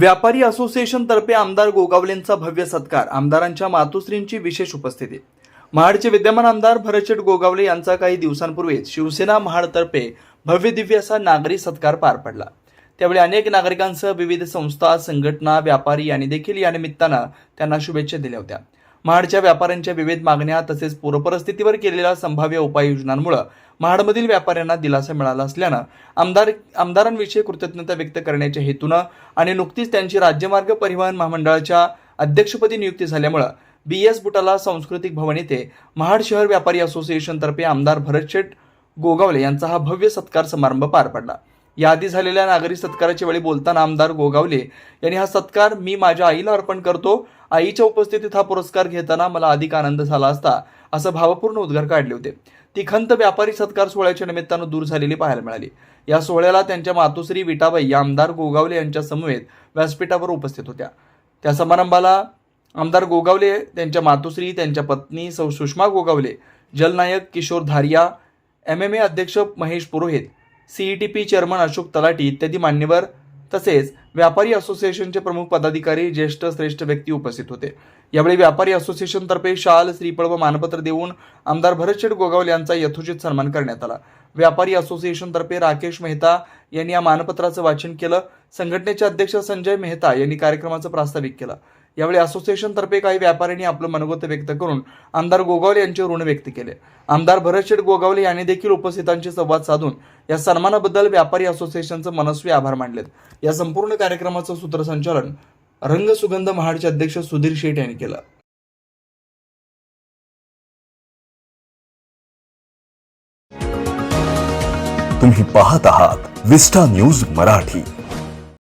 व्यापारी असोसिएशन तर्फे आमदार गोगावलेंचा भव्य सत्कार आमदारांच्या मातोश्रींची विशेष उपस्थिती. महाडचे विद्यमान आमदार भरतशेठ गोगावले यांचा काही दिवसांपूर्वीच शिवसेना महाडतर्फे भव्य दिव्य असा नागरी सत्कार पार पडला. त्यावेळी अनेक नागरिकांसह विविध संस्था संघटना व्यापारी यांनी देखील या निमित्तानं त्यांना शुभेच्छा दिल्या होत्या. महाडच्या व्यापाऱ्यांच्या विविध मागण्या तसेच पूरपरिस्थितीवर केलेल्या संभाव्य उपाययोजनांमुळे महाडमधील व्यापाऱ्यांना दिलासा मिळाला असल्यानं आमदार आमदारांविषयी कृतज्ञता व्यक्त करण्याच्या हेतूनं आणि नुकतीच त्यांची राज्यमार्ग परिवहन महामंडळाच्या अध्यक्षपदी नियुक्ती झाल्यामुळं बी एस बुटाला सांस्कृतिक भवन येथे महाड शहर व्यापारी असोसिएशनतर्फे आमदार भरतशेठ गोगावले यांचा हा भव्य सत्कार समारंभ पार पडला. याआधी झालेल्या नागरी सत्काराच्या वेळी बोलताना आमदार गोगावले यांनी हा सत्कार मी माझ्या आईला अर्पण करतो. आईच्या उपस्थितीत हा पुरस्कार घेताना मला अधिक आनंद झाला असता असं भावपूर्ण उद्गार काढले होते. ती खंत व्यापारी सत्कार सोहळ्याच्या निमित्तानं दूर झालेली पाहायला मिळाली. या सोहळ्याला त्यांच्या मातोश्री विटाबाई या आमदार गोगावले यांच्या समवेत व्यासपीठावर उपस्थित होत्या. त्या समारंभाला आमदार गोगावले त्यांच्या मातोश्री त्यांच्या पत्नी सौ Sushma Gogawale जलनायक Kishor Dhariya M M A अध्यक्ष Mahesh Purohit CET P chairman Ashok Talati इत्यादी मान्यवर तसेच व्यापारी असोसिएशनचे प्रमुख पदाधिकारी ज्येष्ठ श्रेष्ठ व्यक्ती उपस्थित होते. यावेळी व्यापारी असोसिएशनतर्फे शाल श्रीफळ व मानपत्र देऊन आमदार भरतशेठ गोगावले यांचा यथोचित सन्मान करण्यात आला. व्यापारी असोसिएशनतर्फे राकेश मेहता यांनी या मानपत्राचं वाचन केलं. संघटनेचे अध्यक्ष संजय मेहता यांनी कार्यक्रमाचं प्रास्ताविक केलं. यावेळी असोसिएशनतर्फे काही व्यापाऱ्यांनी आपलं मनोगत व्यक्त करून आमदार गोगावले यांचे ऋण व्यक्त केले. आमदार भरतशेठ गोगावले यांनी देखील उपस्थितांशी संवाद साधून या सन्मानाबद्दल व्यापारी असोसिएशनचं मनस्वी आभार मानलेत. या संपूर्ण कार्यक्रमाचं सूत्रसंचालन रंगसुगंध महाडचे अध्यक्ष सुधीर शेठ यांनी केलं. तुम्ही पाहत आहात विस्टा न्यूज मराठी.